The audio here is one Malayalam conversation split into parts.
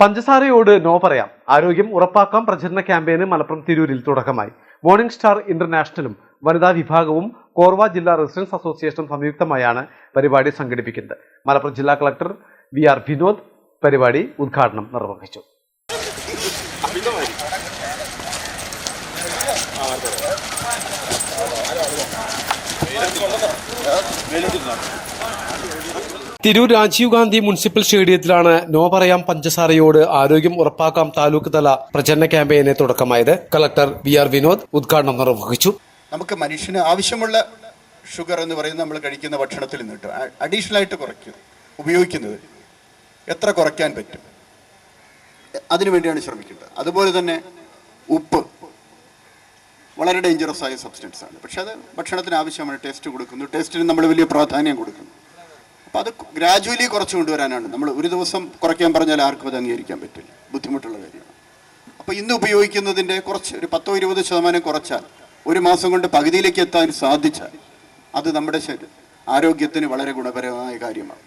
പഞ്ചസാരയോട് നോ പറയാം. ആരോഗ്യം ഉറപ്പാക്കാം. പ്രചരണ ക്യാമ്പയിന് മലപ്പുറം തിരൂരിൽ തുടക്കമായി. മോർണിംഗ് സ്റ്റാർ ഇന്റർനാഷണലും വനിതാ വിഭാഗവും കോർവ ജില്ലാ റെസിഡൻസ് അസോസിയേഷനും സംയുക്തമായാണ് പരിപാടി സംഘടിപ്പിക്കുന്നത്. മലപ്പുറം ജില്ലാ കളക്ടർ വി ആർ വിനോദ് പരിപാടി ഉദ്ഘാടനം നിർവഹിച്ചു. തിരൂർ രാജീവ് ഗാന്ധി മുനിസിപ്പൽ സ്റ്റേഡിയത്തിലാണ് നോ പറയാം പഞ്ചസാരയോട് ആരോഗ്യം ഉറപ്പാക്കാം താലൂക്ക് തല പ്രചരണ ക്യാമ്പയിന് തുടക്കമായത്. കളക്ടർ വി ആർ വിനോദ് ഉദ്ഘാടനം നിർവഹിച്ചു. നമുക്ക് മനുഷ്യന് ആവശ്യമുള്ള ഷുഗർ എന്ന് പറയുന്നത് നമ്മൾ കഴിക്കുന്ന ഭക്ഷണത്തിൽ നിന്ന് കിട്ടും. അഡീഷണൽ ആയിട്ട് കുറയ്ക്കും. ഉപയോഗിക്കുന്നത് എത്ര കുറയ്ക്കാൻ പറ്റും? അതിനുവേണ്ടിയാണ് ശ്രമിക്കുന്നത്. അതുപോലെ തന്നെ ഉപ്പ് വളരെ ഡേഞ്ചറസ് ആയ സബ്സ്റ്റൻസ് ആണ്. പക്ഷെ അത് ഭക്ഷണത്തിന് ആവശ്യമാണ്. ടേസ്റ്റ് കൊടുക്കുന്നു. ടേസ്റ്റിന് നമ്മൾ വലിയ പ്രാധാന്യം കൊടുക്കുന്നു. അപ്പോൾ അത് ഗ്രാജുവലി കുറച്ച് കൊണ്ടുവരാനാണ്. നമ്മൾ ഒരു ദിവസം കുറയ്ക്കാൻ പറഞ്ഞാൽ ആർക്കും അത് അംഗീകരിക്കാൻ പറ്റില്ല. ബുദ്ധിമുട്ടുള്ള കാര്യമാണ്. അപ്പോൾ ഇന്ന് ഉപയോഗിക്കുന്നതിന്റെ കുറച്ച് ഒരു പത്തോ ഇരുപത് ശതമാനം കുറച്ചാൽ ഒരു മാസം കൊണ്ട് പകുതിയിലേക്ക് എത്താൻ സാധിച്ചാൽ അത് നമ്മുടെ ആരോഗ്യത്തിന് വളരെ ഗുണപരമായ കാര്യമാണ്.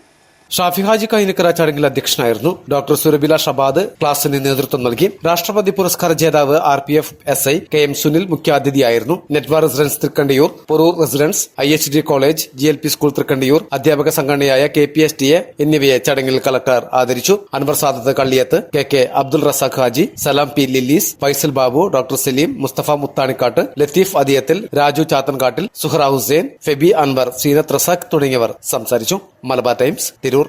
ഷാഫി ഹാജി കൈനിക്കര ചടങ്ങിൽ അധ്യക്ഷനായിരുന്നു. ഡോക്ടർ സുരബില ഷബാദ് ക്ലാസിന് നേതൃത്വം നൽകി. രാഷ്ട്രപതി പുരസ്കാര ജേതാവ് R P F S I K M Sunil മുഖ്യാതിഥിയായിരുന്നു. നെറ്റ്വാർ residents Thrikkandiyur Porur residents I H D college G L P school Thrikkandiyur അധ്യാപക സംഘടനയായ K P S T A എന്നിവയെ ചടങ്ങിൽ കളക്ടർ ആദരിച്ചു. Anwar Sadath Kalliyath K K Abdul Razak Haji Salam P Lillies Faisal Babu doctor Saleem Musthafa Muthanikkattu Latheef Adiyathil Raju Chathankattil Suhara Hussain Febi Anwar Seenath Razak തുടങ്ങിയവർ സംസാരിച്ചു. മലബാർ ടൈംസ് തിരൂർ